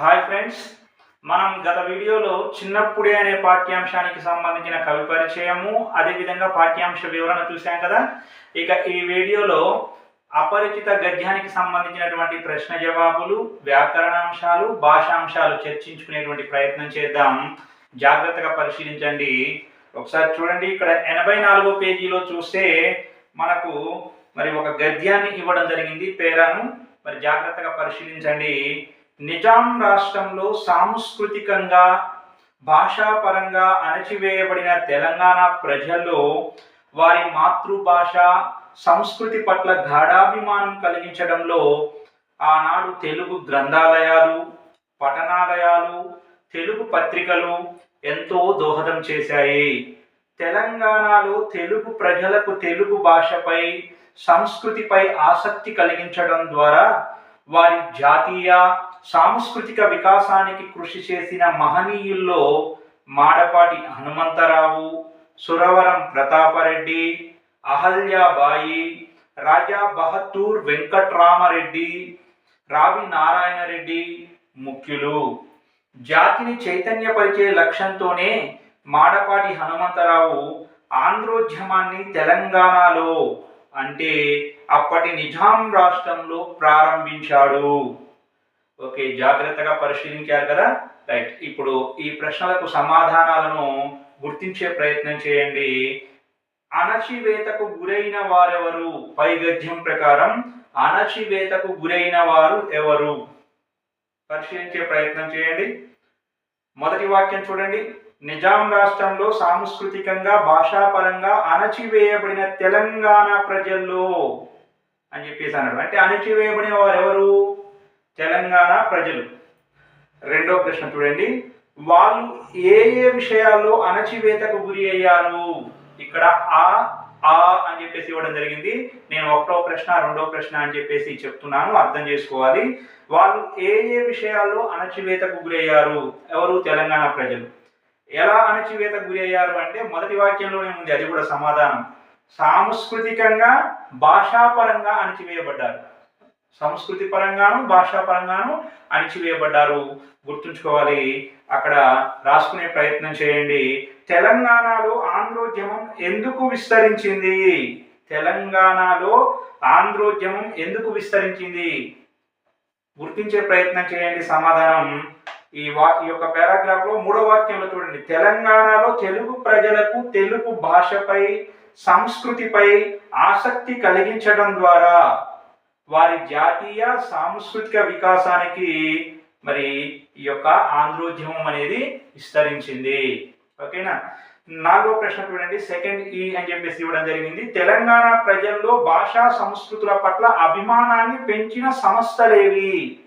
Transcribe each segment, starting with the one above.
Hi friends మనం గత వీడియోలో చిన్నప్పుడే అనే పాఠ్యాంశానికి సంబంధించిన కవి పరిచయము అదేవిధంగా పాఠ్యాంశ వివరణ చూసాం కదా? ఇక ఈ వీడియోలో అపరిచిత గద్యానికి సంబంధించినటువంటి ప్రశ్న జవాబులు వ్యాకరణాంశాలు భాషాంశాలు చర్చించుకునేటువంటి ప్రయత్నం చేద్దాం. జాగ్రత్తగా పరిశీలించండి. ఒకసారి చూడండి ఇక్కడ ఎనభై నాలుగో పేజీలో చూస్తే మనకు మరి ఒక గద్యాన్ని ఇవ్వడం జరిగింది పేరాను. మరి జాగ్రత్తగా పరిశీలించండి. నిజాం రాష్ట్రంలో సాంస్కృతికంగా భాషాపరంగా అణచివేయబడిన తెలంగాణ ప్రజల్లో వారి మాతృభాష సంస్కృతి పట్ల గాఢాభిమానం కలిగించడంలో ఆనాడు తెలుగు గ్రంథాలయాలు పఠనాలయాలు తెలుగు పత్రికలు ఎంతో దోహదం చేశాయి. తెలంగాణలో తెలుగు ప్రజలకు తెలుగు భాషపై సంస్కృతిపై ఆసక్తి కలిగించడం ద్వారా వారి జాతీయ సాంస్కృతిక వికాసానికి కృషి చేసిన మహనీయుల్లో మాడపాటి హనుమంతరావు సురవరం ప్రతాపరెడ్డి అహల్యాబాయి రాజా బహతూర్ వెంకట్రామరెడ్డి రావి నారాయణరెడ్డి ముఖ్యులు. జాతిని చైతన్యపరిచే లక్ష్యంతోనే మాడపాటి హనుమంతరావు ఆంధ్రోద్యమాన్ని తెలంగాణలో అంటే అప్పటి నిజాం రాష్ట్రంలో ప్రారంభించాడు. ఓకే జాగ్రత్తగా పరిశీలించారు కదా? రైట్. ఇప్పుడు ఈ ప్రశ్నలకు సమాధానాలను గుర్తించే ప్రయత్నం చేయండి. అణచివేతకు గురైన వారెవరు? పై గద్యం ప్రకారం అణచివేతకు గురైన వారు ఎవరు? పరిశీలించే ప్రయత్నం చేయండి. మొదటి వాక్యం చూడండి. నిజాం రాష్ట్రంలో సాంస్కృతికంగా భాషాపరంగా అణచివేయబడిన తెలంగాణ ప్రజల్లో అని చెప్పేసి అన్నాడు. అంటే అణచివేయబడిన వారు ఎవరు తెలంగాణ ప్రజలు. రెండో ప్రశ్న చూడండి. వాళ్ళు ఏ ఏ విషయాల్లో అణచివేతకు గురి అయ్యారు? ఇక్కడ ఆ ఆ అని చెప్పేసి ఇవ్వడం జరిగింది. నేను ఒకటో ప్రశ్న రెండో ప్రశ్న అని చెప్పేసి చెప్తున్నాను. అర్థం చేసుకోవాలి. వాళ్ళు ఏ ఏ విషయాల్లో అణచివేతకు గురయ్యారు ఎవరు? తెలంగాణ ప్రజలు. ఎలా అణచివేతకు గురి అయ్యారు అంటే మొదటి వాక్యంలోనే ఉంది. అది కూడా సమాధానం. సాంస్కృతికంగా భాషాపరంగా అణచివేయబడ్డారు. సంస్కృతి పరంగాను భాషా పరంగాను అణచివేయబడ్డారు. గుర్తుంచుకోవాలి అక్కడ రాసుకునే ప్రయత్నం చేయండి. తెలంగాణలో ఆంధ్రోద్యమం ఎందుకు విస్తరించింది? తెలంగాణలో ఆంధ్రోద్యమం ఎందుకు విస్తరించింది? గుర్తించే ప్రయత్నం చేయండి. సమాధానం ఈ వా ఈ యొక్క పారాగ్రాఫ్లో మూడో వాక్యంలో చూడండి. తెలంగాణలో తెలుగు ప్రజలకు తెలుగు భాషపై సంస్కృతిపై ఆసక్తి కలిగించడం ద్వారా వారి జాతీయ సాంస్కృతిక వికాసానికి మరి ఈ యొక్క ఆంధ్రోద్యమం అనేది విస్తరించింది. ఓకేనా? నాలుగో ప్రశ్న చూడండి. సెకండ్ ఈ అని చెప్పేసి ఇవ్వడం జరిగింది. తెలంగాణ ప్రజల్లో భాషా సంస్కృతుల పట్ల అభిమానాన్ని పెంచిన సంస్థలేవి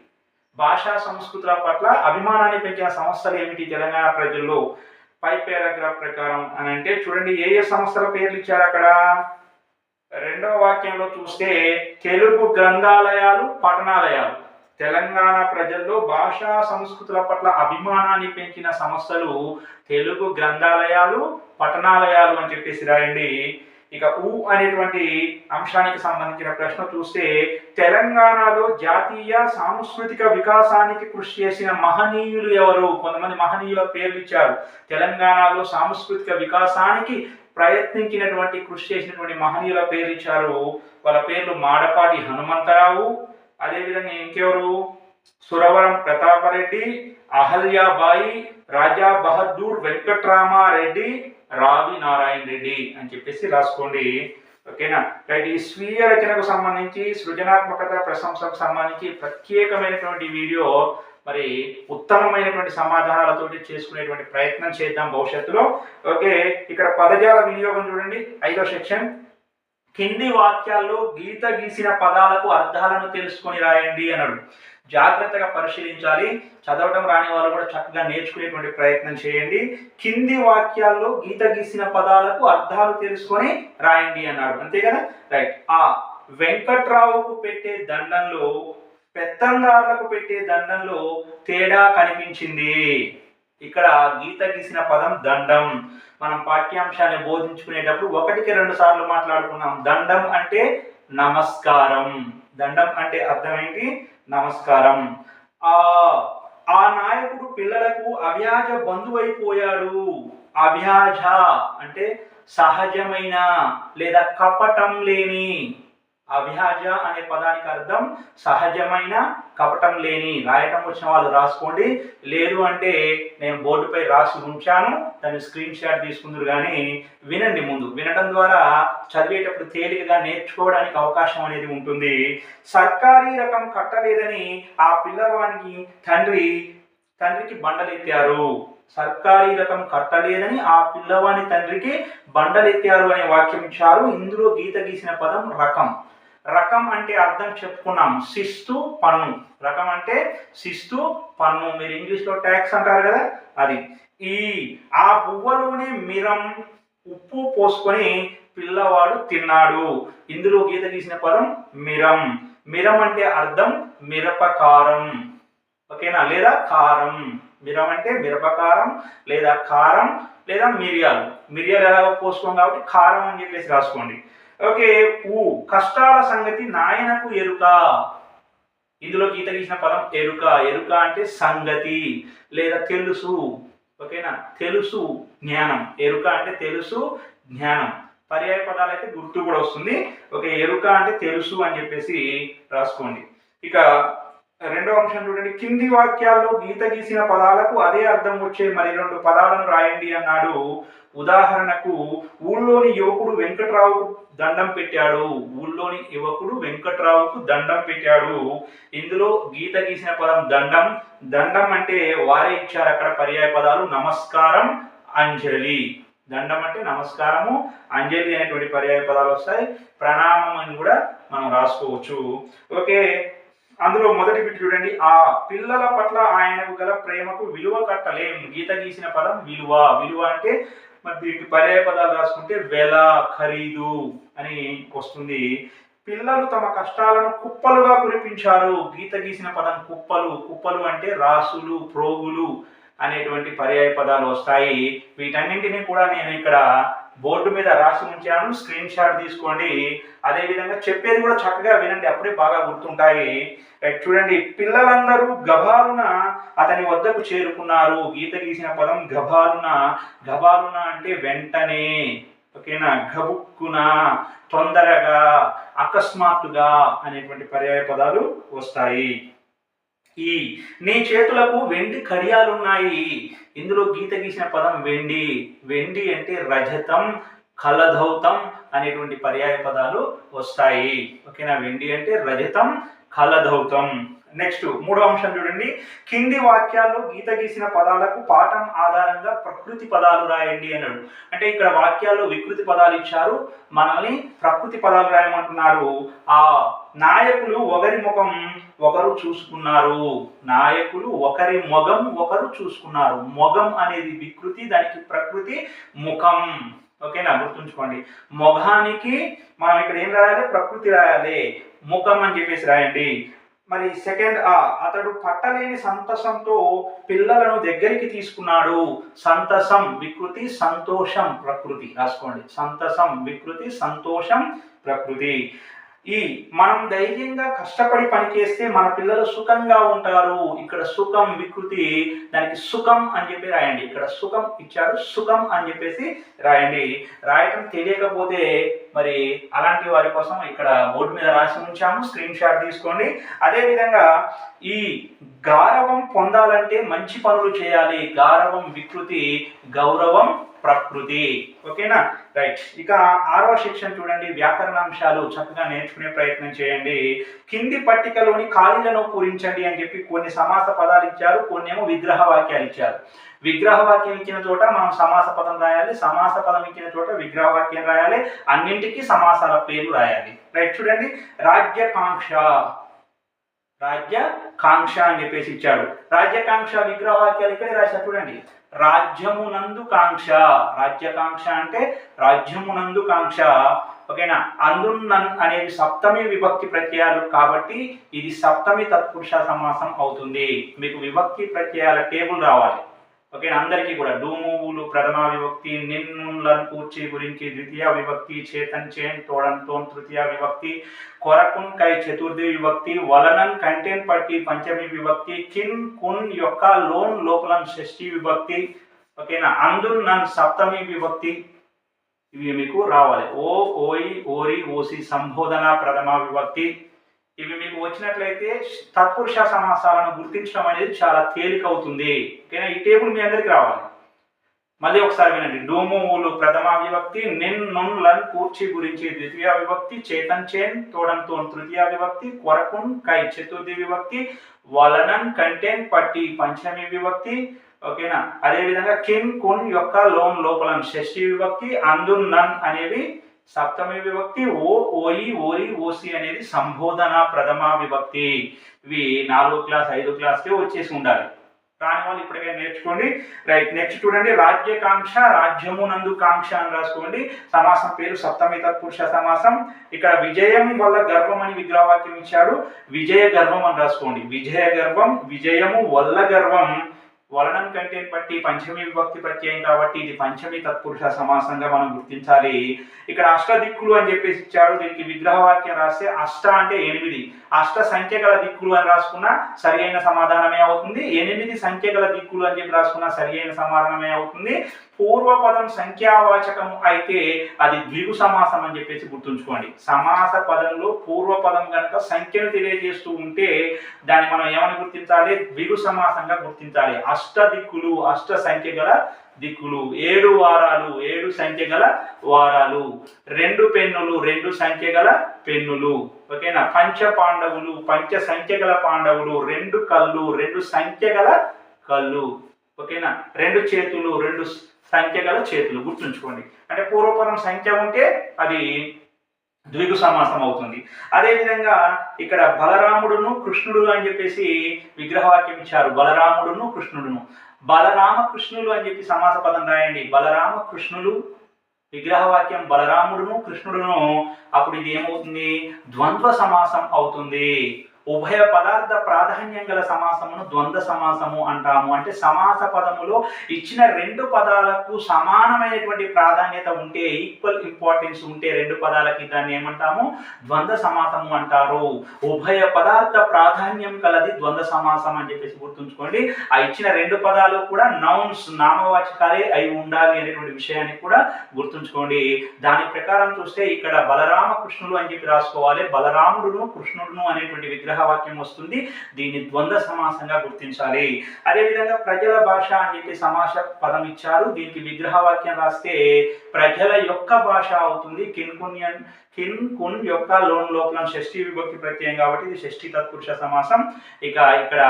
భాషా సంస్కృతుల పట్ల అభిమానాన్ని పెంచిన సంస్థలు ఏమిటి తెలంగాణ ప్రజల్లో? పై పారాగ్రాఫ్ ప్రకారం అని అంటే చూడండి. ఏ ఏ సంస్థల పేర్లు ఇచ్చారు అక్కడ? రెండవ వాక్యంలో చూస్తే తెలుగు గ్రంథాలయాలు పట్టణాలయాలు. తెలంగాణ ప్రజల్లో భాషా సంస్కృతుల పట్ల అభిమానాన్ని పెంచిన సంస్థలు తెలుగు గ్రంథాలయాలు పట్టణాలయాలు అని చెప్పేసి రాయండి. ఇక ఊ అనేటువంటి అంశానికి సంబంధించిన ప్రశ్న చూస్తే తెలంగాణలో జాతీయ సాంస్కృతిక వికాసానికి కృషి చేసిన మహనీయులు ఎవరు? కొంతమంది మహనీయుల పేర్లు ఇచ్చారు. తెలంగాణలో సాంస్కృతిక వికాసానికి ప్రయత్నించినటువంటి కృషి చేసినటువంటి మహనీయుల పేర్లు ఇచ్చారు. వాళ్ళ పేర్లు మాడపాటి హనుమంతరావు అదేవిధంగా ఇంకెవరు? సురవరం ప్రతాపరెడ్డి అహల్యాబాయి రాజా బహదూర్ వెంకట్రామారెడ్డి రావి నారాయణ రెడ్డి అని చెప్పేసి రాసుకోండి. ఓకేనా? రైట్ ఈ స్వీయ రచనకు సంబంధించి సృజనాత్మకత ప్రశంసకు సంబంధించి ప్రత్యేకమైనటువంటి వీడియో మరి ఉత్తమమైనటువంటి సమాధానాలతోటి చేసుకునేటువంటి ప్రయత్నం చేద్దాం భవిష్యత్తులో. ఓకే ఇక్కడ పదజాల వినియోగం చూడండి. ఐదో సెక్షన్. కింది వాక్యాల్లో గీత గీసిన పదాలకు అర్థాలను తెలుసుకొని రాయండి అన్నాడు జాగ్రత్తగా పరిశీలించాలి. చదవటం రాని వాళ్ళు కూడా చక్కగా నేర్చుకునేటువంటి ప్రయత్నం చేయండి. కింది వాక్యాల్లో గీత గీసిన పదాలకు అర్థాలు తెలుసుకొని రాయండి అన్నాడు అంతే కదా? రైట్. ఆ వెంకట్రావుకు పెట్టే దండంలో పెత్తందారులకు పెట్టే దండంలో తేడా కనిపించింది. ఇక్కడ గీత గీసిన పదం దండం. మనం పాఠ్యాంశాన్ని బోధించుకునేటప్పుడు ఒకటికి రెండు సార్లు మాట్లాడుకున్నాం దండం అంటే నమస్కారం. దండం అంటే అర్థం ఏంటి? నమస్కారం. ఆ ఆ నాయకుడు పిల్లలకు అవ్యాజ బంధువైపోయాడు. అవ్యాజ అంటే సహజమైన లేదా కపటం లేని అవిహాజ అనే పదానికి అర్థం సహజమైన కపటం లేని. రాయటం వచ్చిన వాళ్ళు రాసుకోండి. లేదు అంటే నేను బోర్డుపై రాసి ఉంచాను. దాన్ని స్క్రీన్ షాట్ తీసుకుందరు కానీ వినండి ముందు. వినడం ద్వారా చదివేటప్పుడు తేలికగా నేర్చుకోవడానికి అవకాశం అనేది ఉంటుంది. సర్కారీ రకం కట్టలేదని ఆ పిల్లవానికి తండ్రి తండ్రికి బండలెత్తారు. సర్కారీ రకం కట్టలేదని ఆ పిల్లవాని తండ్రికి బండలెత్తారు అనే వాక్యం ఇచ్చారు. ఇందులో గీత గీసిన పదం రకం. రకం అంటే అర్థం చెప్పుకున్నాం. శిస్తు పన్ను. రకం అంటే శిస్తు పన్ను. మీరు ఇంగ్లీష్లో ట్యాక్స్ అంటారు కదా అది. ఈ ఆ బువ్వలోనే మిరం ఉప్పు పోసుకొని పిల్లవాడు తిన్నాడు. ఇందులో గీత గీసిన పదం మిరం. మిరం అంటే అర్థం మిరపకారం. ఓకేనా? లేదా కారం. మిరం అంటే మిరపకారం లేదా కారం లేదా మిరియాలు. మిరియాలు ఎలా పోసుకోం కాబట్టి కారం అని చెప్పేసి రాసుకోండి. ఓకే ఊ కష్టాల సంగతి నాయనకు ఎరుక. ఇందులో గీత గీసిన పదం ఎరుక. ఎరుక అంటే సంగతి లేదా తెలుసు. ఓకేనా? తెలుసు జ్ఞానం. ఎరుక అంటే తెలుసు జ్ఞానం. పర్యాయ పదాలు అయితే గుర్తు కూడా వస్తుంది. ఓకే ఎరుక అంటే తెలుసు అని చెప్పేసి రాసుకోండి. ఇక రెండో అంశం చూడండి. కింది వాక్యాల్లో గీత గీసిన పదాలకు అదే అర్థం వచ్చే మరి రెండు పదాలను రాయండి అన్నాడు. ఉదాహరణకు ఊళ్ళోని యువకుడు వెంకట్రావు దండం పెట్టాడు. ఊళ్ళోని యువకుడు వెంకట్రావుకు దండం పెట్టాడు. ఇందులో గీత గీసిన పదం దండం. దండం అంటే వారే ఇచ్చారు అక్కడ పర్యాయ పదాలు. నమస్కారం అంజలి. దండం అంటే నమస్కారము అంజలి అనేటువంటి పర్యాయ పదాలు వస్తాయి. ప్రణామం అని కూడా మనం రాసుకోవచ్చు. ఓకే. అందులో మొదటి బిట్ చూడండి. ఆ పిల్లల పట్ల ఆయనకు గల ప్రేమకు విలువ కట్టలేం. గీత గీసిన పదం విలువ. విలువ అంటే మరి దీనికి పర్యాయ పదాలు రాసుకుంటే వెల ఖరీదు అని వస్తుంది. పిల్లలు తమ కష్టాలను కుప్పలుగా కురిపించారు. గీత గీసిన పదం కుప్పలు. కుప్పలు అంటే రాసులు ప్రోగులు అనేటువంటి పర్యాయ పదాలు వస్తాయి. వీటన్నింటినీ కూడా నేను ఇక్కడ బోర్డు మీద రాసి ఉంచాను స్క్రీన్ షాట్ తీసుకోండి. అదే విధంగా చెప్పేది కూడా చక్కగా వినండి అప్పుడే బాగా గుర్తుంటాయి. చూడండి పిల్లలందరూ గభాలున అతని వద్దకు చేరుకున్నారు. గీత గీసిన పదం గభాలున. గభాలున అంటే వెంటనే ఓకేనా? గబుక్కున తొందరగా అకస్మాత్తుగా అనేటువంటి పర్యాయ పదాలు వస్తాయి. ఈ నీ చేతులకు వెండి కడియాలున్నాయి. ఇందులో గీత గీసిన పదం వెండి. వెండి అంటే రజతం. కలధౌతం అనేటువంటి పర్యాయ పదాలు వస్తాయి. ఓకేనా? వెండి అంటే రజతం కలధౌతం. నెక్స్ట్ మూడో అంశం చూడండి. కింది వాక్యాల్లో గీత గీసిన పదాలకు పాఠం ఆధారంగా ప్రకృతి పదాలు రాయండి అన్నాడు. అంటే ఇక్కడ వాక్యాల్లో వికృతి పదాలు ఇచ్చారు. మనల్ని ప్రకృతి పదాలు రాయమంటున్నారు. ఆ నాయకులు ఒకరి ముఖం ఒకరు చూసుకున్నారు. నాయకులు ఒకరి మొగం ఒకరు చూసుకున్నారు. మొగం అనేది వికృతి దానికి ప్రకృతి ముఖం. ఓకేనా? గుర్తుంచుకోండి. మొఘానికి మనం ఇక్కడ ఏం రాయాలి? ప్రకృతి రాయాలి. ముఖం అని చెప్పేసి రాయండి. మరి సెకండ్ ఆ అతడు పట్టలేని సంతసంతో పిల్లలను దగ్గరికి తీసుకున్నాడు. సంతసం వికృతి సంతోషం ప్రకృతి. రాసుకోండి. సంతసం వికృతి సంతోషం ప్రకృతి. ఈ మనం ధైర్యంగా కష్టపడి పని చేస్తే మన పిల్లలు సుఖంగా ఉంటారు. ఇక్కడ సుఖం వికృతి దానికి సుఖం అని చెప్పి రాయండి. ఇక్కడ సుఖం ఇచ్చారు సుఖం అని చెప్పేసి రాయండి. రాయటం తెలియకపోతే మరి అలాంటి వారి కోసం ఇక్కడ బోర్డు మీద రాసి ఉంచాము. స్క్రీన్ షాట్ తీసుకోండి. అదేవిధంగా ఈ గారవం పొందాలంటే మంచి పనులు చేయాలి. గారవం వికృతి గౌరవం ప్రకృతి. ఓకేనా? రైట్. ఇక ఆరో సెక్షన్ చూడండి. వ్యాకరణాంశాలు చక్కగా నేర్చుకునే ప్రయత్నం చేయండి. కింది పట్టికలోని ఖాళీలను పూరించండి అని చెప్పి కొన్ని సమాస పదాలు ఇచ్చారు. కొన్ని ఏమో విగ్రహ వాక్యాలు ఇచ్చారు. విగ్రహ వాక్యం ఇచ్చిన చోట మనం సమాస పదం రాయాలి సమాస పదం ఇచ్చిన చోట విగ్రహ వాక్యం రాయాలి అన్నింటికి సమాసాల పేర్లు రాయాలి. రైట్ చూడండి రాజ్యకాంక్ష. రాజ్యకాంక్ష అని చెప్పేసి ఇచ్చాడు. రాజ్యకాంక్ష విగ్రహవాక్యాలు ఇక్కడే రాశారు చూడండి? రాజ్యమునందు కాంక్ష. రాజ్యకాంక్ష అంటే రాజ్యమునందు కాంక్ష. ఓకేనా? అందున్నన్ అనేది సప్తమి విభక్తి ప్రత్యయాలు కాబట్టి ఇది సప్తమి తత్పురుష సమాసం అవుతుంది. మీకు విభక్తి ప్రత్యయాల టేబుల్ రావాలి. ఓకే అందరికీ కూడా డూమువులు ప్రథమ విభక్తి నిన్నులను కూర్చి గురించి ద్వితీయ విభక్తి చేతన్ చేన్ తోడంతో తృతీయ విభక్తి కొరకున్ కై చతుర్థి విభక్తి వలనన్ కంటెన్ పట్టి పంచమి విభక్తి కిన్ కున్ యొక్క లోన్ లోపలం షష్ఠి విభక్తి ఓకేనా? అందున్ నన్ సప్తమి విభక్తి ఇవి మీకు రావాలి. ఓ ఓయి ఓరి ఓసి సంబోధన ప్రథమ విభక్తి ఇవి మీకు వచ్చినట్లయితే తత్పురుష సమాసాలను గుర్తించడం అనేది చాలా తేలిక అవుతుంది ఓకేనా? ఈ టేబుల్ మీ అందరికి రావాలి. మళ్ళీ ఒకసారి వినండి. డోమోలు ప్రథమ విభక్తి నిన్ నున్ లన్ కూర్చి గురించి ద్వితీయ విభక్తి చేతన్ చేన్ తోడంతో తృతీయ విభక్తి కొరకున్ కై చతుర్థి విభక్తి వలనన్ కంటెన్ పట్టి పంచమి విభక్తి ఓకేనా? అదేవిధంగా కిన్ కున్ యొక్క లోన్ లోపల షష్ఠి విభక్తి అందున్ నన్ అనేవి సప్తమి విభక్తి ఓ ఓయి ఓరి ఓసి అనేది సంబోధన ప్రథమ విభక్తి. ఇవి నాలుగో క్లాస్ ఐదో క్లాస్కే వచ్చేసి ఉండాలి. రాని వాళ్ళు ఇప్పటికే నేర్చుకోండి. రైట్ నెక్స్ట్ చూడండి. రాజ్యకాంక్ష రాజ్యము నందు కాంక్ష అని రాసుకోండి. సమాసం పేరు సప్తమి తత్పురుష సమాసం. ఇక్కడ విజయం వల్ల గర్వం అని విగ్రహవాక్యం ఇచ్చాడు. విజయ గర్వం అని రాసుకోండి. విజయ గర్వం విజయము వల్ల గర్వం. వలనం కంటే బట్టి పంచమి విభక్తి ప్రత్యయం కాబట్టి ఇది పంచమి తత్పురుష సమాసంగా మనం గుర్తించాలి. ఇక్కడ అష్ట దిక్కులు అని చెప్పేసి ఇచ్చాడు. దీనికి విగ్రహవాక్యం రాస్తే అష్ట అంటే ఎనిమిది. అష్ట సంఖ్య గల దిక్కులు అని రాసుకున్నా సరి అయిన సమాధానమే అవుతుంది. ఎనిమిది సంఖ్య గల దిక్కులు అని చెప్పి రాసుకున్నా సరి అయిన సమాధానమే అవుతుంది. పూర్వపదం సంఖ్యావాచకం అయితే అది ద్విగు సమాసం అని చెప్పేసి గుర్తుంచుకోండి. సమాస పదంలో పూర్వపదం కనుక సంఖ్యను తెలియజేస్తూ ఉంటే దాన్ని మనం ఏమని గుర్తించాలి? ద్విగు సమాసంగా గుర్తించాలి. అష్ట దిక్కులు అష్ట సంఖ్య గల దిక్కులు. ఏడు వారాలు ఏడు సంఖ్య గల వారాలు. రెండు పెన్నులు రెండు సంఖ్య గల పెన్నులు. ఓకేనా? పంచ పాండవులు పంచ సంఖ్య గల పాండవులు. రెండు కళ్ళు రెండు సంఖ్య గల కళ్ళు. ఓకేనా? రెండు చేతులు రెండు సంఖ్య గల చేతులు గుర్తుంచుకోండి. అంటే పూర్వపరం సంఖ్య ఉంటే అది ద్విగు సమాసం అవుతుంది. అదేవిధంగా ఇక్కడ బలరాముడును కృష్ణుడు అని చెప్పేసి విగ్రహవాక్యం ఇచ్చారు. బలరాముడును కృష్ణుడును. బలరామ కృష్ణులు అని చెప్పి సమాస పదం రాయండి. బలరామ కృష్ణులు విగ్రహవాక్యం బలరాముడును కృష్ణుడును. అప్పుడు ఇది ఏమవుతుంది? ద్వంద్వ సమాసం అవుతుంది. ఉభయ పదార్థ ప్రాధాన్యం గల సమాసమును ద్వంద్వ సమాసము అంటాము. అంటే సమాస పదములో ఇచ్చిన రెండు పదాలకు సమానమైనటువంటి ప్రాధాన్యత ఉంటే ఈక్వల్ ఇంపార్టెన్స్ ఉంటే రెండు పదాలకి దాన్ని ఏమంటాము? ద్వంద్వ సమాసము అంటారు. ఉభయ పదార్థ ప్రాధాన్యం కలది ద్వంద్వ సమాసం అని చెప్పేసి గుర్తుంచుకోండి. ఆ ఇచ్చిన రెండు పదాలు కూడా నౌన్స్ నామవాచకాలే అయి ఉండాలి అనేటువంటి విషయాన్ని కూడా గుర్తుంచుకోండి. దాని ప్రకారం చూస్తే ఇక్కడ బలరామ కృష్ణుడు అని చెప్పి రాసుకోవాలి. బలరాముడును కృష్ణుడును అనేటువంటి వాక్యం వస్తుంది. దీన్ని ద్వంద్వ సమాసంగా గుర్తించాలి. అదేవిధంగా ప్రజల భాష అని చెప్పి సమాస పదం ఇచ్చారు. దీనికి విగ్రహ వాక్యం రాస్తే ప్రజల యొక్క భాష అవుతుంది. కిన్కున్యన్ కిన్ కున్ యొక్క లోన్ లోపల షష్ఠి విభక్తి ప్రత్యయం కాబట్టి ఇది షష్ఠి తత్పురుష సమాసం. ఇక ఇక్కడ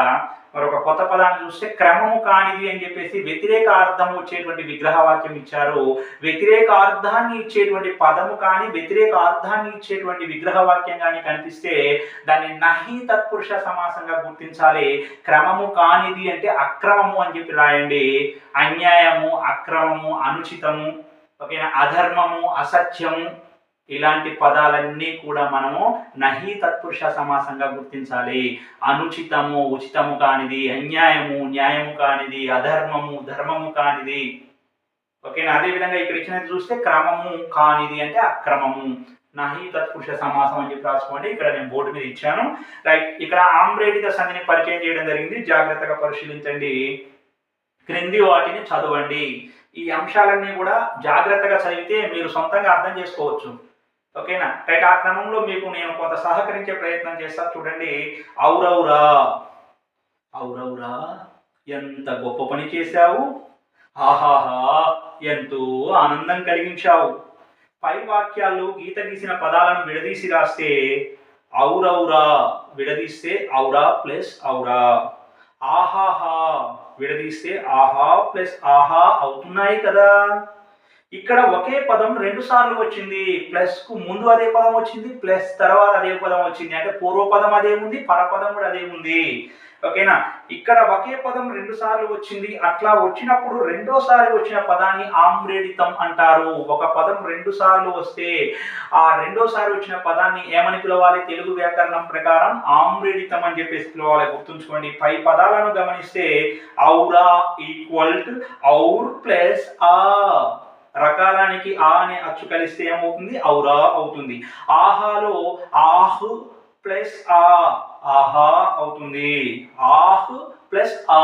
మరొక కొత్త పదాన్ని చూస్తే క్రమము కానిది అని చెప్పేసి వ్యతిరేక అర్థం వచ్చేటువంటి విగ్రహవాక్యం ఇచ్చారు. వ్యతిరేక అర్థాన్ని ఇచ్చేటువంటి పదము కానీ వ్యతిరేక అర్థాన్ని ఇచ్చేటువంటి విగ్రహవాక్యం కానీ కనిపిస్తే దాన్ని నహి తత్పురుష సమాసంగా గుర్తించాలి. క్రమము కానిది అంటే అక్రమము అని చెప్పి రాయండి. అన్యాయము అక్రమము అనుచితము ఓకేనా? అధర్మము అసత్యము ఇలాంటి పదాలన్నీ కూడా మనము నహి తత్పురుష సమాసంగా గుర్తించాలి. అనుచితము ఉచితము కానిది అన్యాయము న్యాయము కానిది అధర్మము ధర్మము కానిది. ఓకేనా? అదేవిధంగా ఇక్కడ ఇచ్చినది చూస్తే క్రమము కానిది అంటే అక్రమము. నహి తత్పురుష సమాసం అని చెప్పి రాసుకోండి. ఇక్కడ నేను బోర్డు మీద ఇచ్చాను. రైట్ ఇక్కడ ఆమ్రేడిత సంధిని పరిచయం చేయడం జరిగింది. జాగ్రత్తగా పరిశీలించండి. క్రింది వాటిని చదవండి. ఈ అంశాలన్నీ కూడా జాగ్రత్తగా చదివితే మీరు సొంతంగా అర్థం చేసుకోవచ్చు. ఓకేనా? రైట్ ఆ క్రమంలో మీకు నేను కొంత సహకరించే ప్రయత్నం చేస్తా. చూడండి. ఔరౌరా. ఔరౌరా ఎంత గొప్ప పని చేశావు. ఆహాహా ఎంతో ఆనందం కలిగించావు. పై వాక్యాల్లో గీత గీసిన పదాలను విడదీసి రాస్తే ఔరౌరా విడదీస్తే ఔరా ప్లస్ ఔరా. ఆహాహా విడదీస్తే ఆహా ప్లస్ ఆహా అవుతున్నాయి కదా. ఇక్కడ ఒకే పదం రెండు సార్లు వచ్చింది. ప్లస్కు ముందు అదే పదం వచ్చింది ప్లస్ తర్వాత అదే పదం వచ్చింది. అంటే పూర్వపదం అదే ఉంది పరపదం కూడా అదే ఉంది. ఓకేనా? ఇక్కడ ఒకే పదం రెండు సార్లు వచ్చింది. అట్లా వచ్చినప్పుడు రెండోసారి వచ్చిన పదాన్ని ఆమ్రేడితం అంటారు. ఒక పదం రెండు సార్లు వస్తే ఆ రెండోసారి వచ్చిన పదాన్ని ఏమని పిలవాలి? తెలుగు వ్యాకరణం ప్రకారం ఆమ్రేడితం అని చెప్పేసి పిలవాలి. గుర్తుంచుకోండి. పై పదాలను గమనిస్తే ఔరా ఈక్వల్ టు ఔర్ ప్లస్ ఆ. రకారానికి ఆ అనే అచ్చు కలిస్తే ఏమవుతుంది? ఔరా అవుతుంది. ఆహాలో ఆహ్ ప్లస్ ఆ. ఆహా అవుతుంది. ఆహ్ ప్లస్ ఆ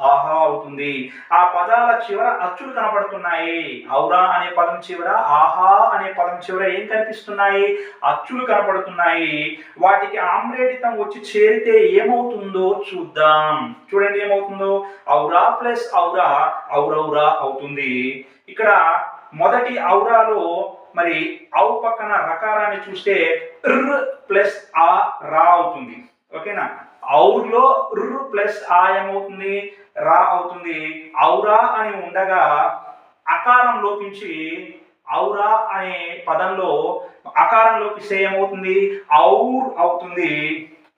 ఆహా అవుతుంది. ఆ పదాల చివర అచ్చులు కనపడుతున్నాయి. ఔరా అనే పదం చివర ఆహా అనే పదం చివర ఏం కనిపిస్తున్నాయి? అచ్చులు కనపడుతున్నాయి. వాటికి ఆమ్రేడితం వచ్చి చేరితే ఏమవుతుందో చూద్దాం. చూడండి ఏమవుతుందో. ఔరా ప్లస్ ఔరా ఔరౌరా అవుతుంది. ఇక్కడ మొదటి ఔరాలో మరి ఔ పక్కన రకారాన్ని చూస్తే ర్ ప్లస్ ఆ రా అవుతుంది. ఓకేనా? ఔర్లో ర్ ప్లస్ ఆ ఏమవుతుంది? రా అవుతుంది. ఔరా అని ఉండగా అకారం లోపించి ఔరా అనే పదంలో అకారం లోపిస్తే ఏమవుతుంది? ఔర్ అవుతుంది.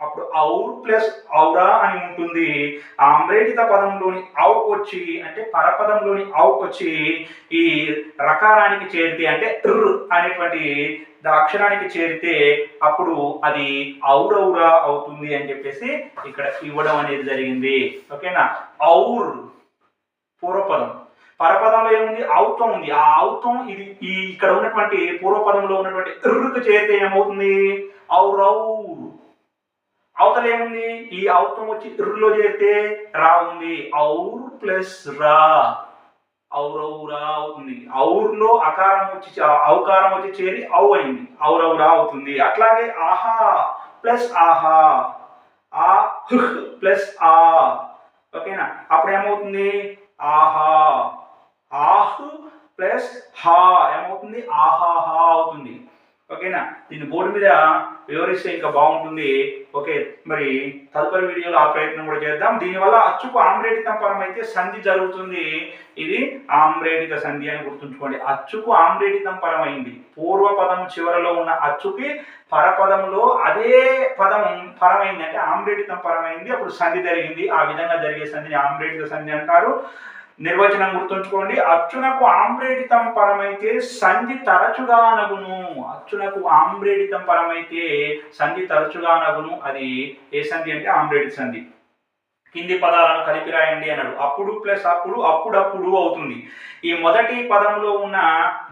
అప్పుడు ఔర్ ప్లస్ ఔరా అని ఉంటుంది. ఆ అమ్రేటిత పదంలోని ఔ వచ్చి అంటే పరపదంలోని ఔ వచ్చి ఈ రకారానికి చేరితే అంటే ర్ అనేటువంటి అక్షరానికి చేరితే అప్పుడు అది ఔరౌరా అవుతుంది అని చెప్పేసి ఇక్కడ ఇవ్వడం అనేది జరిగింది. ఓకేనా? ఔర్ పూర్వపదం. పరపదంలో ఏముంది? ఔతం ఉంది. ఆ ఔతం ఇది ఈ ఇక్కడ ఉన్నటువంటి పూర్వపదంలో ఉన్నటువంటి రుకు చేరితే ఏమవుతుంది? ఔరౌర్. అవతల ఏముంది? ఈ అవతం వచ్చి ఇర్రులో చేరితే రా ఉంది. ఔర్ ప్లస్ రా. ఔరౌరా అవుతుంది. ఔర్లో అకారం వచ్చి అవకారం వచ్చి చేరి ఔ అయింది. ఔరౌరా అవుతుంది. అట్లాగే ఆహా ప్లస్ ఆహా. ఆ ప్లస్ ఆ. ఓకేనా? అప్పుడు ఏమవుతుంది? ఆహా. ఆహ్ ప్లస్ హా. ఏమవుతుంది? ఆహాహా అవుతుంది. ఓకేనా? దీన్ని బోర్డు మీద వివరిస్తే ఇంకా బాగుంటుంది. ఓకే మరి తదుపరి వీడియోలో ఆ ప్రయత్నం కూడా చేద్దాం. దీనివల్ల అచ్చుకు ఆమ్రేడితం పరం అయితే సంధి జరుగుతుంది. ఇది ఆమ్రేడిత సంధి అని గుర్తుంచుకోండి. అచ్చుకు ఆమ్రేడితం పరం అయింది. పూర్వ పదం చివరలో ఉన్న అచ్చుకి పరపదంలో అదే పదం పరమైంది అంటే ఆమ్రేడితం పరమైంది అప్పుడు సంధి జరిగింది. ఆ విధంగా జరిగే సంధిని ఆమ్రేడిత సంధి అంటారు. నిర్వచనం గుర్తుంచుకోండి. అచ్చునకు ఆమ్రేడితం పరమైతే సంధి తరచుగా నగును. అచ్చునకు ఆమ్రేడితం పరమైతే సంధి తరచుగా నగును. అది ఏ సంధి అంటే ఆమ్రేడిత సంధి. కింది పదాలను కలిపి రాయండి అన్నాడు. అప్పుడు ప్లస్ అప్పుడు అప్పుడప్పుడు అవుతుంది. ఈ మొదటి పదంలో ఉన్న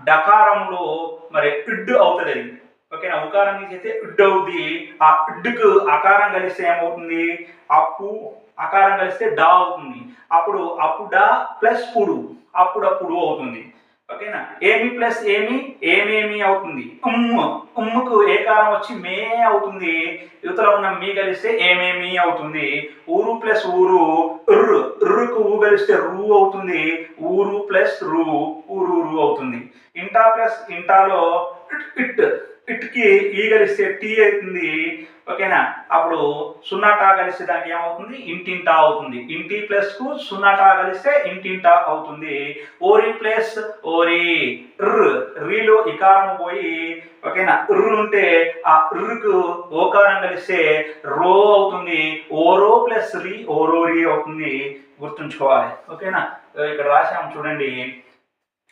డకారంలో మరి ఇడ్డు అవుతుంది అది. ఓకేనా? ఉకారం తీసేస్తే ఇడ్డు అవుద్ది. ఆ ఇడ్డుకు అకారం కలిస్తే ఏమవుతుంది? అప్పు అకారం కలిస్తే డా అవుతుంది. అప్పుడు అప్పుడా ప్లస్ పుడు. అప్పుడప్పుడు అవుతుంది. ఓకేనా? ఏమి ప్లస్ ఏమి? ఏమేమి అవుతుంది? ఉమ్ము. ఉమ్ముకు ఏకారం వచ్చి మే అవుతుంది? యువతలో ఉన్న మీ కలిస్తే ఏమేమి అవుతుంది? ఊరు ప్లస్ ఊరు రు. రుకు ఊ కలిస్తే రు అవుతుంది. ఊరు ప్లస్ రు. ఊరు రు అవుతుంది. ఇంటా ప్లస్ ఇంటాలో ఇట్ ఇట్ ఇట్కి ఈ కలిస్తే టీ అవుతుంది. ఓకేనా? అప్పుడు సున్నా టా కలిస్తే దానికి ఏమవుతుంది? ఇంటింటా అవుతుంది. ఇంటి ప్లస్కు సున్నా టా కలిస్తే ఇంటింటా అవుతుంది. ఓరి ప్లస్ ఓరి ర్. రీలో ఇకారం పోయి ఓకేనా? రు ఉంటే ఆ రుకు ఓకారం కలిస్తే రో అవుతుంది. ఓరో ప్లస్ రీ ఓరోరి అవుతుంది. గుర్తుంచుకోవాలి. ఓకేనా? ఇక్కడ రాశాము చూడండి.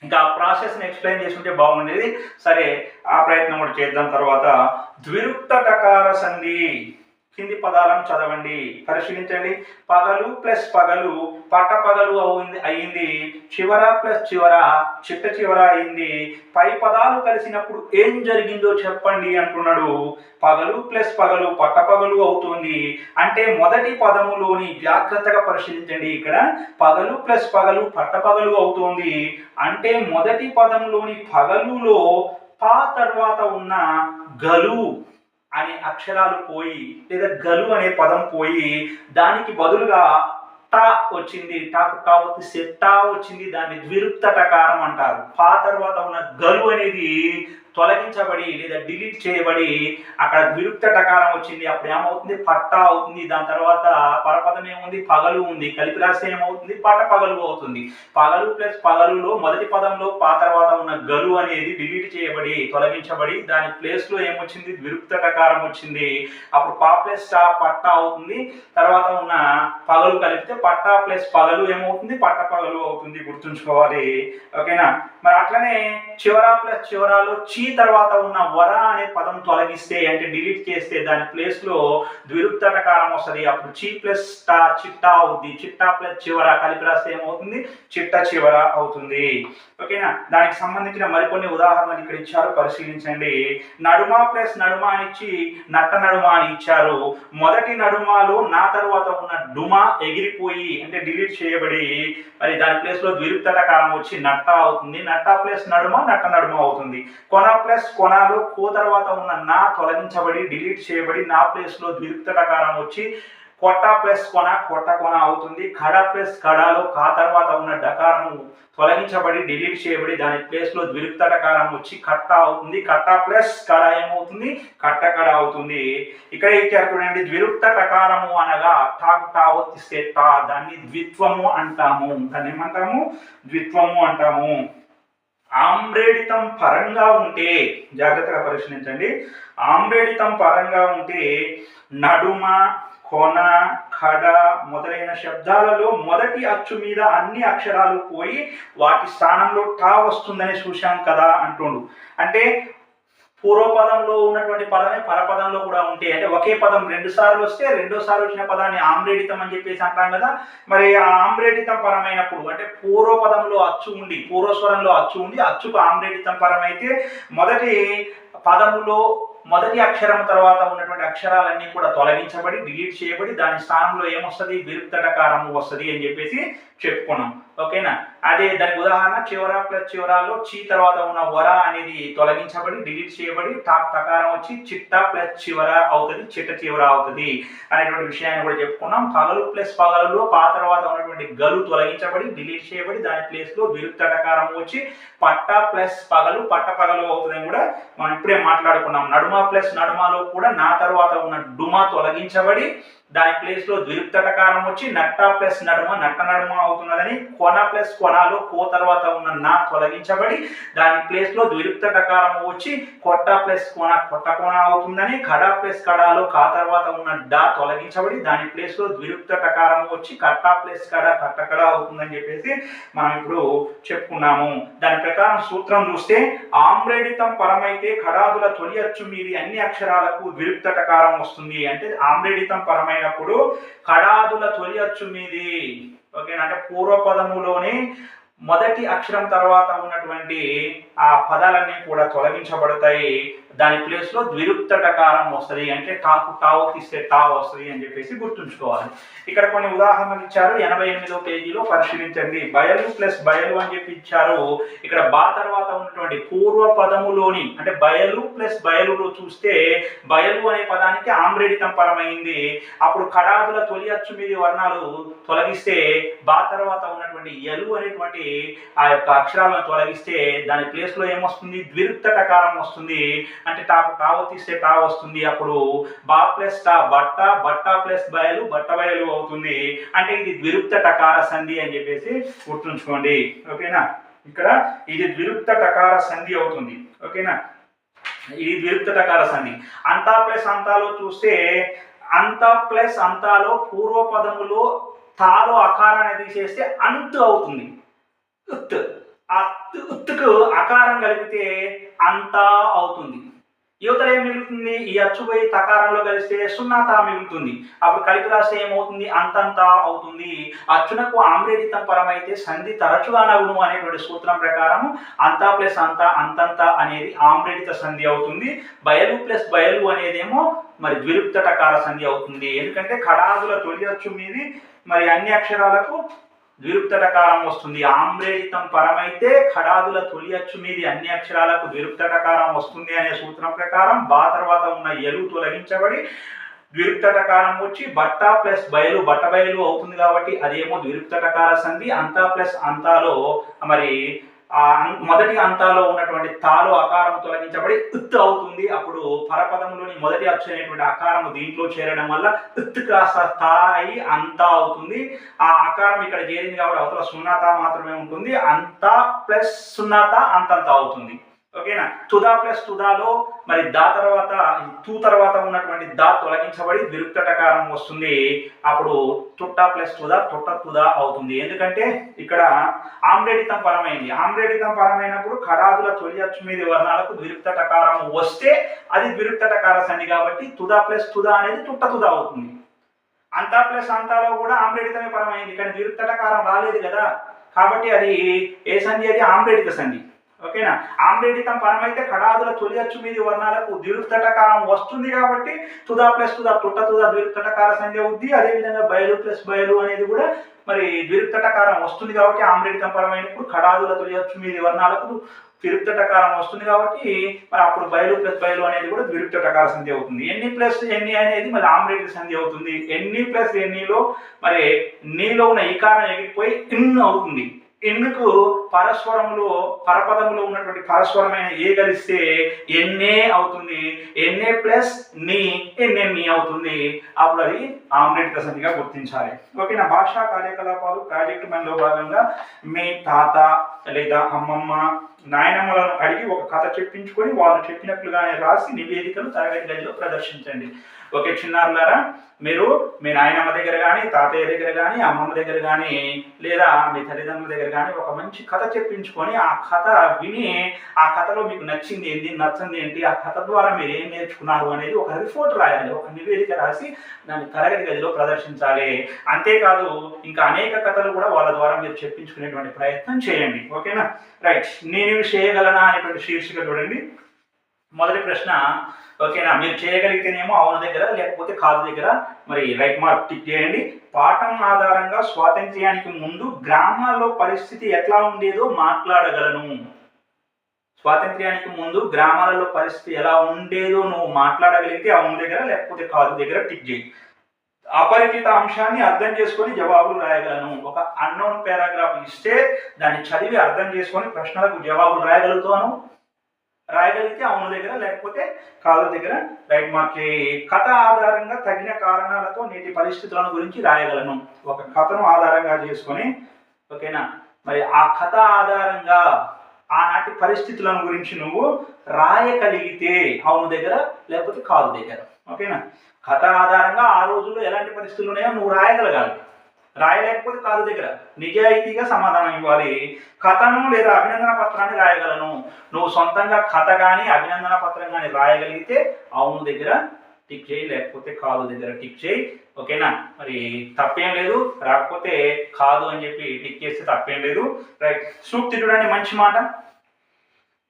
ఇంకా ఆ ప్రాసెస్ని ఎక్స్ప్లెయిన్ చేసుకుంటే బాగుండేది. సరే ఆ ప్రయత్నం కూడా చేద్దాం తర్వాత. ద్విరుక్త టకార సంధి. కింది పదాలను చదవండి. పరిశీలించండి. పగలు ప్లస్ పగలు పట్ట పగలు అయింది అయింది చివర ప్లస్ చివర చిట్ట చివర అయింది. పై పదాలు కలిసినప్పుడు ఏం జరిగిందో చెప్పండి అంటున్నాడు. పగలు ప్లస్ పగలు పట్ట పగలు అవుతుంది. అంటే మొదటి పదములోని జాగ్రత్తగా పరిశీలించండి. ఇక్కడ పగలు ప్లస్ పగలు పట్ట పగలు అవుతుంది. అంటే మొదటి పదంలోని పగలులో పా తర్వాత ఉన్న గలు అనే అక్షరాలు పోయి లేదా గలు అనే పదం పోయి దానికి బదులుగా టా వచ్చింది. టాకు టా సెట్టా వచ్చింది. దాన్ని ద్విరుక్త టకారం అంటారు. పా తర్వాత ఉన్న గలు అనేది తొలగించబడి లేదా డిలీట్ చేయబడి అక్కడ విరుక్త టకారం వచ్చింది. అప్పుడు ఏమవుతుంది? పట్టా అవుతుంది. దాని తర్వాత పరపదం ఏముంది? పగలు ఉంది. కలిపి రాస్తే ఏమవుతుంది? పట పగలు అవుతుంది. పగలు ప్లస్ పగలులో మొదటి పదంలో పా తర్వాత ఉన్న గలు అనేది డిలీట్ చేయబడి తొలగించబడి దాని ప్లేస్లో ఏమొచ్చింది? విరుక్త టకారం వచ్చింది. అప్పుడు పా ప్లస్ టా పట్టా అవుతుంది. తర్వాత ఉన్న పగలు కలిపితే పట్టా ప్లస్ పగలు ఏమవుతుంది? పట్ట పగలు అవుతుంది. గుర్తుంచుకోవాలి. ఓకేనా? మరి అట్లనే చివర ప్లస్ చివరాలో చి తర్వాత ఉన్న వర అనే పదం తొలగిస్తే అంటే డిలీట్ చేస్తే దాని ప్లేస్లో ద్విరుక్తటకారం వస్తుంది. అప్పుడు చీ ప్లస్ టా చిట్టా అవుద్ది. చిట్టా ప్లస్ చివర కలిపి రాస్తే ఏమవుతుంది? చిట్ట చివర అవుతుంది. ఓకేనా దానికి సంబంధించిన మరికొన్ని ఉదాహరణలు ఇక్కడ ఇచ్చారు. పరిశీలించండి. నడుమ ప్లస్ నడుమ అని ఇచ్చి నట్ట నడుమ అని ఇచ్చారు. మొదటి నడుమలో నా తర్వాత ఉన్న డుమ ఎగిరిపోయి అంటే డిలీట్ చేయబడి మరి దాని ప్లేస్లో ద్విరుక్తటకారం వచ్చి నట్ట అవుతుంది. నట్ట ప్లస్ నడుమ నట్ట నడుమ అవుతుంది. కొన ప్లస్ కొనాలు కో తర్వాత ఉన్న నా తొలగించబడి డిలీట్ చేయబడి నా ప్లేస్లో ప్రకారం వచ్చి కొట్ట ప్లస్ కొన కొట్ట కొన అవుతుంది. కడ ప్లస్ కడాలో కా తర్వాత ఉన్న డకారము తొలగించబడి డిలీట్ చేయబడి దాని ప్లేస్లో ద్విరుక్తటకారం వచ్చి కట్ట అవుతుంది. కట్ట ప్లస్ కడ ఏమవుతుంది? కట్ట కడ అవుతుంది. ఇక్కడ ఇచ్చారు చూడండి ద్విరుక్త అనగా టాక్ టా టా దాన్ని ద్విత్వము అంటాము. దాన్ని ఏమంటాము? ద్విత్వము అంటాము. ఆమ్రేడితం పరంగా ఉంటే జాగ్రత్తగా పరిశీలించండి. ఆమ్రేడితం పరంగా ఉంటే నడుమ కొన ఖడ మొదలైన శబ్దాలలో మొదటి అచ్చు మీద అన్ని అక్షరాలు పోయి వాటి స్థానంలో టా వస్తుందని చూశాం కదా అంటుండు. అంటే పూర్వపదంలో ఉన్నటువంటి పదమే పరపదంలో కూడా ఉంటాయి అంటే ఒకే పదం రెండు సార్లు వస్తే రెండోసారి వచ్చిన పదాన్ని ఆమ్రేడితం అని చెప్పేసి అంటాం కదా. మరి ఆ ఆమ్రేడితం పరమైనప్పుడు అంటే పూర్వపదంలో అచ్చు ఉండి పూర్వస్వరంలో అచ్చు ఉండి అచ్చుకు ఆమ్రేడితం పరమైతే మొదటి పదములో మొదటి అక్షరం తర్వాత ఉన్నటువంటి అక్షరాలన్నీ కూడా తొలగించబడి డిలీట్ చేయబడి దాని స్థానంలో ఏమొస్తుంది? విరుక్తటకారము వస్తుంది అని చెప్పేసి చెప్పుకున్నాం. ఓకేనా? అదే దానికి ఉదాహరణ చివర ప్లస్ చివరాలో చి తర్వాత ఉన్న వర అనేది తొలగించబడి డిలీట్ చేయబడి టాక్ టకారం వచ్చి చిట్ట ప్లస్ చివర అవుతుంది చిట్ట చివర అవుతుంది అనేటువంటి విషయాన్ని కూడా చెప్పుకున్నాం. పగలు ప్లస్ పగలులో పా తర్వాత ఉన్నటువంటి గలు తొలగించబడి డిలీట్ చేయబడి దాని ప్లేస్లో విరుక్తటకారం వచ్చి పట్ట ప్లస్ పగలు పట్ట పగలు అవుతుందని కూడా మనం ఇప్పుడే మాట్లాడుకున్నాం. నడుమ ప్లస్ నడుమలో కూడా నా తర్వాత ఉన్న డుమ తొలగించబడి దాని ప్లేస్లో ద్విరుక్తటకారం వచ్చి నట్ట ప్లస్ నడుమ నట్ట నడుమ అవుతున్నదని కొన ప్లస్ కొనాలో కో తర్వాత ఉన్న నా తొలగించబడి దాని ప్లేస్లో ద్విరుక్తటకారం వచ్చి కొట్ట ప్లస్ కొన కొట్ట కొన అవుతుందని కడ ప్లస్ కడాలో కా తర్వాత ఉన్న డా తొలగించబడి దాని ప్లేస్లో ద్విరుక్తటకారం వచ్చి కట్ట ప్లస్ కడ కట్ట కడ అవుతుందని చెప్పేసి మనం ఇప్పుడు చెప్పుకున్నాము. దాని ప్రకారం సూత్రం చూస్తే ఆమ్రేడితం పరమైతే కడాదుల తొలి అచ్చు మీది అన్ని అక్షరాలకు విరుక్తటకారం వస్తుంది అంటే ఆమ్రేడితం పరమైనప్పుడు కడాదుల తొలి అచ్చు మీది. ఓకేనా? అంటే పూర్వపదములోని మొదటి అక్షరం తర్వాత ఉన్నటువంటి ఆ పదాలన్నీ కూడా తొలగించబడతాయి. దాని ప్లేస్లో ద్విరుక్త టకారం వస్తుంది అంటే టాకు టావు తీస్తే టా వస్తుంది అని చెప్పేసి గుర్తుంచుకోవాలి. ఇక్కడ కొన్ని ఉదాహరణలు ఇచ్చారు. ఎనభై ఎనిమిదో పేజీలో పరిశీలించండి. బయలు ప్లస్ బయలు అని చెప్పి ఇచ్చారు. ఇక్కడ బా తర్వాత ఉన్నటువంటి పూర్వ పదములోని అంటే బయలు ప్లస్ బయలులో చూస్తే బయలు అనే పదానికి ఆమ్రేడితం పరమైంది. అప్పుడు కడాదుల తొలి అచ్చు మీది వర్ణాలు తొలగిస్తే బా తర్వాత ఉన్నటువంటి ఎలు అనేటువంటి ఆ యొక్క అక్షరాలను తొలగిస్తే దాని ప్లేస్లో ఏమొస్తుంది? ద్విరుక్త టకారం వస్తుంది. అంటే టాకు టావు తీస్తే టా వస్తుంది అప్పుడు బా ప్లస్ టా బట్ట బట్ట ప్లస్ బయలు బట్ట బయలు అవుతుంది. అంటే ఇది ద్విరుక్త టకార సంధి అని చెప్పేసి గుర్తుంచుకోండి. ఓకేనా? ఇక్కడ ఇది ద్విరుక్త టకార సంధి అవుతుంది. ఓకేనా? ఇది ద్విరుక్త టకార సంధి. అంతా ప్లస్ అంతాలో చూస్తే అంత ప్లస్ అంతాలో పూర్వపదములో తాలో అకారాన్ని తీసేస్తే అంతు అవుతుంది. ఉత్. ఆ ఉత్తుకు అకారం కలిపితే అంతా అవుతుంది. యువతల ఏం మిగులుతుంది? ఈ అచ్చుపోయి తకారంలో కలిస్తే సున్నాత మిగులుతుంది. అప్పుడు కలిపి రాస్తే ఏమవుతుంది? అంతంత అవుతుంది. అచ్చునకు ఆమ్రేడితం పరమైతే సంధి తరచుగా నగును అనేటువంటి సూత్రం ప్రకారం అంతా ప్లస్ అంత అంతంత అనేది ఆమ్రేడిత సంధి అవుతుంది. బయలు ప్లస్ బయలు అనేదేమో మరి ద్విరుక్తటకార సంధి అవుతుంది. ఎందుకంటే ఖడాదుల తొలి అచ్చు మీది. మరి అన్ని అక్షరాలకు ద్విరుక్తటకారం వస్తుంది. ఆమ్రేజితం పరమైతే ఖడాదుల తొలి అచ్చు మీది అన్ని అక్షరాలకు ద్విరుక్తటకారం వస్తుంది అనే సూత్రం ప్రకారం బా తర్వాత ఉన్న ఎలు తొలగించబడి ద్విరుక్తటకారం వచ్చి బట్ట ప్లస్ బయలు బట్ట బయలు అవుతుంది కాబట్టి అదేమో ద్విరుక్తటకార సంధి అంతా ప్లస్ అంతాలో మరి ఆ అం- మొదటి అంతాలో ఉన్నటువంటి తాలు అకారం తొలగించబడి ఉత్ అవుతుంది. అప్పుడు పరపదంలోని మొదటి అక్షరైనటువంటి అకారం దీంట్లో చేరడం వల్ల ఉత్ కాస్త తా అయి అంతా అవుతుంది. ఆ అకారం ఇక్కడ చేరింది కాబట్టి అవతల సున్నాత మాత్రమే ఉంటుంది. అంతా ప్లస్ సున్నాత అంతంత అవుతుంది. ఓకేనా? తుదా ప్లస్ తుదాలో మరి దా తర్వాత తూ తర్వాత ఉన్నటువంటి దా తొలగించబడి విరుక్తటకారం వస్తుంది. అప్పుడు తుట్ట ప్లస్ తుదా తుట్ట తుదా అవుతుంది. ఎందుకంటే ఇక్కడ ఆమ్రేడితం పరమైంది. ఆమ్రేడితం పరమైనప్పుడు ఖడాదుల తొలి అచ్చు మీది వర్ణాలకు విరుక్తటకారం వస్తే అది విరుక్తటకార సంధి కాబట్టి తుదా ప్లస్ తుదా అనేది తుట్ట తుదా అవుతుంది. అంతా ప్లస్ అంతాలో కూడా ఆమ్రేడితమే పరమైంది. కానీ విరుక్తటకారం రాలేదు కదా. కాబట్టి అది ఏ సంధి? అది ఆమ్రేడిత సంధి. ఓకేనా? ఆమ్రేడితం పరమైతే కడాదుల తొలి అచ్చు మీది వర్ణాలకు ద్విరుక్తటకారం వస్తుంది కాబట్టి తుదా ప్లస్ తుదా పుట్ట తుదా ద్విరుక్తటకార సంధ్య అవుద్ది అదేవిధంగా బయలు ప్లస్ బయలు అనేది కూడా మరి ద్విరుక్తటకారం వస్తుంది కాబట్టి ఆమ్రేడితం పరమైనప్పుడు కడాదుల తొలి అచ్చు మీది వర్ణాలకు ద్విరుక్తటకారం వస్తుంది కాబట్టి మరి అప్పుడు బయలు ప్లస్ బయలు అనేది కూడా ద్విరుక్తటకార సంధి అవుతుంది. ఎన్ని ప్లస్ ఎన్ని అనేది మరి ఆమ్రేడిత సంధి అవుతుంది. ఎన్ని ప్లస్ ఎన్నిలో మరి నీలో ఉన్న ఈకారం ఎగిరిపోయి ఇన్ అవుతుంది. ఎందుకు పరస్వరములో పరపదములో ఉన్నటువంటి పరస్వరమైన ఏ కలిస్తే ఎన్నే అవుతుంది? ఎన్ఏ ప్లస్ నీ ఎన్ఎన్ని అవుతుంది? అప్పుడు అది ఆమ్లెట్ సంధిగా గుర్తించాలి. ఓకేనా? భాషా కార్యకలాపాలు ప్రాజెక్ట్ మనలో భాగంగా మీ తాత లేదా అమ్మమ్మ నాయనమ్మలను అడిగి ఒక కథ చెప్పించుకొని వాళ్ళు చెప్పినట్లుగానే రాసి నివేదికను తరగతి గదిలో ప్రదర్శించండి. ఓకే చిన్నారులారా మీరు మీ నాయనమ్మ దగ్గర కానీ తాతయ్య దగ్గర కానీ అమ్మమ్మ దగ్గర కానీ లేదా మీ తల్లిదండ్రుల దగ్గర కానీ ఒక మంచి కథ చెప్పించుకొని ఆ కథ విని ఆ కథలో మీకు నచ్చింది ఏంటి నచ్చింది ఏంటి ఆ కథ ద్వారా మీరు ఏం నేర్చుకున్నారు అనేది ఒక రిపోర్ట్ రాయాలి ఒక నివేదిక రాసి దాన్ని తరగతి గదిలో ప్రదర్శించాలి. అంతేకాదు ఇంకా అనేక కథలు కూడా వాళ్ళ ద్వారా మీరు చెప్పించుకునేటువంటి ప్రయత్నం చేయండి. ఓకేనా? రైట్ నేను చేయగలనా అనేటువంటి శీర్షిక చూడండి. మొదటి ప్రశ్న ఓకేనా? మీరు చేయగలిగితేనేమో అవును దగ్గర లేకపోతే కాదు దగ్గర మరి రైట్ మార్క్ టిక్ చేయండి. పాఠం ఆధారంగా స్వాతంత్ర్యానికి ముందు గ్రామాల్లో పరిస్థితి ఎట్లా ఉండేదో మాట్లాడగలను. స్వాతంత్ర్యానికి ముందు గ్రామాలలో పరిస్థితి ఎలా ఉండేదో నువ్వు మాట్లాడగలిగితే అవును దగ్గర లేకపోతే కాదు దగ్గర టిక్ చేయి. అపరిచిత అంశాన్ని అర్థం చేసుకొని జవాబులు రాయగలను. ఒక అన్నోన్ పారాగ్రాఫ్ ఇస్తే దాన్ని చదివి అర్థం చేసుకొని ప్రశ్నలకు జవాబులు రాయగలుగుతాను. రాయగలిగితే అవును దగ్గర లేకపోతే కాదు దగ్గర. రైట్ మార్క్ కథ ఆధారంగా తగిన కారణాలతో నేటి పరిస్థితులను గురించి రాయగలను. ఒక కథను ఆధారంగా చేసుకొని ఓకేనా? మరి ఆ కథ ఆధారంగా ఆనాటి పరిస్థితులను గురించి నువ్వు రాయగలిగితే అవును దగ్గర లేకపోతే కాదు దగ్గర. ఓకేనా? కథ ఆధారంగా ఆ రోజుల్లో ఎలాంటి పరిస్థితులు ఉన్నాయో నువ్వు రాయగలగాలి. రాయలేకపోతే కాదు దగ్గర. నిజాయితీగా సమాధానం ఇవ్వాలి. కథను లేదా అభినందన పత్రాన్ని రాయగలను. నువ్వు సొంతంగా కథ కానీ అభినందన పత్రం కానీ రాయగలిగితే అవును దగ్గర టిక్ చేయి. లేకపోతే కాదు దగ్గర టిక్ చేయి. ఓకేనా? మరి తప్పేం లేదు. రాకపోతే కాదు అని చెప్పి టిక్ చేస్తే తప్పేం లేదు. రైట్. సూక్తి చూడండి. మంచి మాట.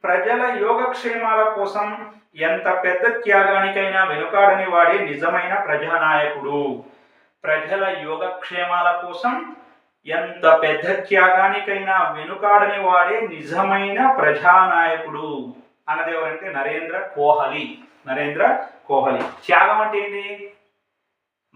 ప్రజల యోగక్షేమాల కోసం ఎంత పెద్ద త్యాగానికైనా వెనుకాడని వాడే నిజమైన ప్రజానాయకుడు. ప్రజల యోగక్షేమాల కోసం ఎంత పెద్ద త్యాగానికైనా వెనుకాడని వాడే నిజమైన ప్రజానాయకుడు అన్నది ఎవరంటే నరేంద్ర కోహలి. నరేంద్ర కోహలి. త్యాగం అంటే ఏంటి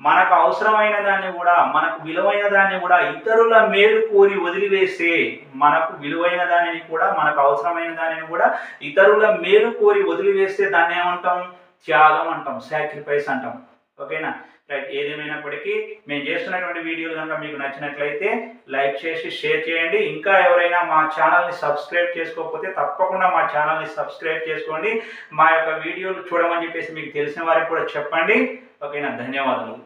మనకు అవసరమైన దాన్ని కూడా మనకు విలువైన దాన్ని కూడా ఇతరుల మేలు కోరి వదిలివేస్తే మనకు విలువైన దానిని కూడా మనకు అవసరమైన దానిని కూడా ఇతరుల మేలు కోరి వదిలివేస్తే దాన్ని ఏమంటాం? త్యాగం అంటాం సాక్రిఫైస్ అంటాం. ఓకేనా? రైట్ ఏదేమైనప్పటికీ మేము చేస్తున్నటువంటి వీడియోలు కనుక మీకు నచ్చినట్లయితే లైక్ చేసి షేర్ చేయండి. ఇంకా ఎవరైనా మా ఛానల్ని సబ్స్క్రైబ్ చేసుకోకపోతే తప్పకుండా మా ఛానల్ని సబ్స్క్రైబ్ చేసుకోండి. మా యొక్క వీడియోలు చూడమని చెప్పేసి మీకు తెలిసిన వారికి కూడా చెప్పండి. ఓకేనా? ధన్యవాదాలు